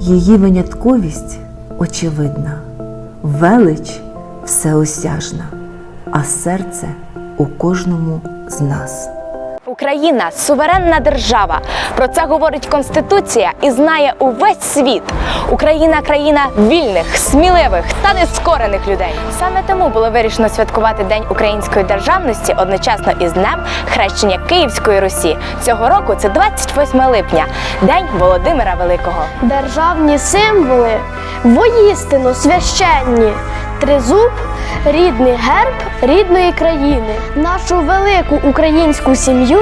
Її винятковість очевидна, велич всеосяжна, а серце у кожному з нас. Україна суверенна держава. Про це говорить Конституція і знає увесь світ. Україна країна вільних, сміливих та нескорених людей. Саме тому було вирішено святкувати День української державності одночасно із днем хрещення Київської Русі. Цього року це 28 липня, День Володимира Великого. Державні символи воїстину священні. Тризуб рідний герб рідної країни. Нашу велику українську сім'ю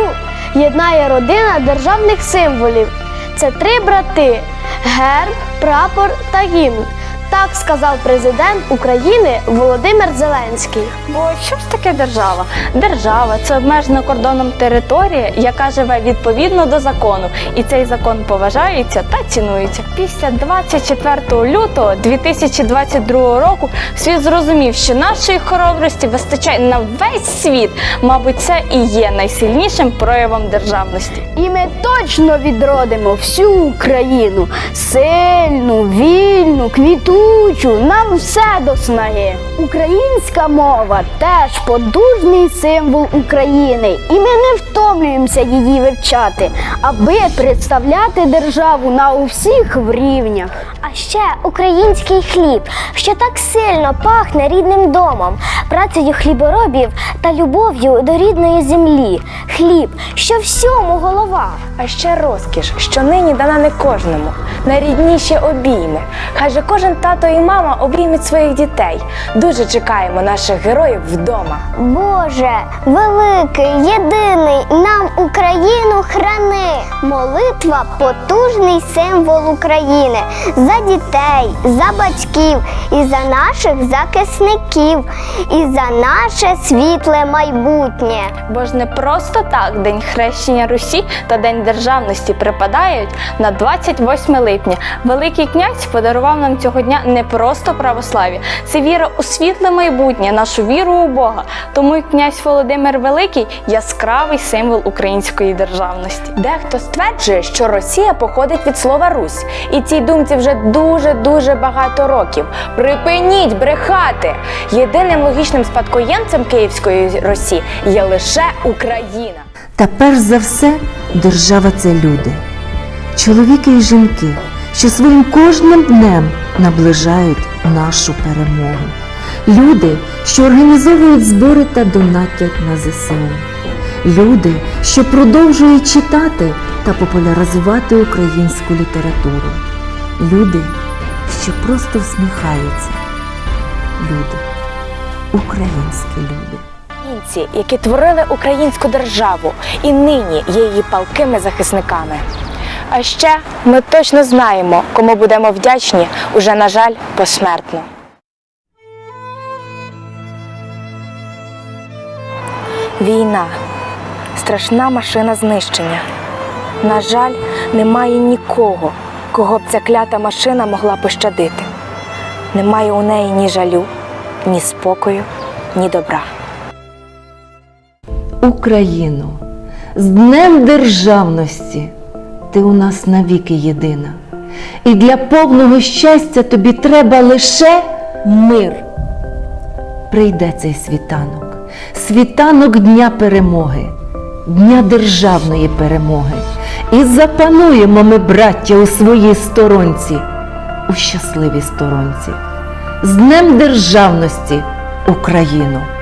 єднає родина державних символів. Це три брати: герб, прапор та гімн. Так сказав президент України Володимир Зеленський. Бо що ж таке держава? Держава це обмежена кордоном територія, яка живе відповідно до закону, і цей закон поважається та цінується. Після 24 лютого 2022 року світ зрозумів, що нашої хоробрості вистачає на весь світ. Мабуть, це і є найсильнішим проявом державності. І ми точно відродимо всю Україну сильну, вільну, квітучу, нам все до снаги. Українська мова теж потужний символ України, і ми не втомлюємося її вивчати, аби представляти державу на усіх рівнях. А ще український хліб, що так сильно пахне рідним домом, працею хліборобів та любов'ю до рідної землі. Хліб, що всьому голова. А ще розкіш, що нині дана не кожному. Найрідніші обійми. Хай же кожен тато і мама обіймуть своїх дітей. Дуже чекаємо наших героїв вдома. Боже, великий, єдиний, нам Україну храни. Молитва потужний символ України за дітей, за батьків і за наших захисників, і за наше світле майбутнє. Бо ж не просто так День хрещення Русі та День державності припадають на 28 липня. Великий князь подарував нам цього дня не просто православ'я, це віра у світле майбутнє, нашу віру у Бога. Тому і князь Володимир Великий яскравий символ української державності. Дехто стверджує, що Росія походить від слова Русь, і цій думці вже дуже дуже багато років. Припиніть брехати! Єдиним логічним спадкоємцем Київської Росії є лише Україна. Та перш за все держава це люди, чоловіки і жінки, що своїм кожним днем наближають нашу перемогу. Люди, що організовують збори та донатять на ЗСУ. Люди, що продовжують читати та популяризувати українську літературу. Люди, що просто всміхаються. Люди, українські люди. Українці, які творили українську державу, і нині є її палкими захисниками. А ще ми точно знаємо, кому будемо вдячні уже, на жаль, посмертно. Війна страшна машина знищення. На жаль, немає нікого, кого б ця клята машина могла пощадити. Немає у неї ні жалю, ні спокою, ні добра. Україну, з Днем Державності ти у нас навіки єдина. І для повного щастя тобі треба лише мир. Прийде цей світанок, світанок Дня перемоги, Дня державної перемоги. І запануємо ми, браття, у своїй сторонці, у щасливій сторонці. З Днем Державності Україну!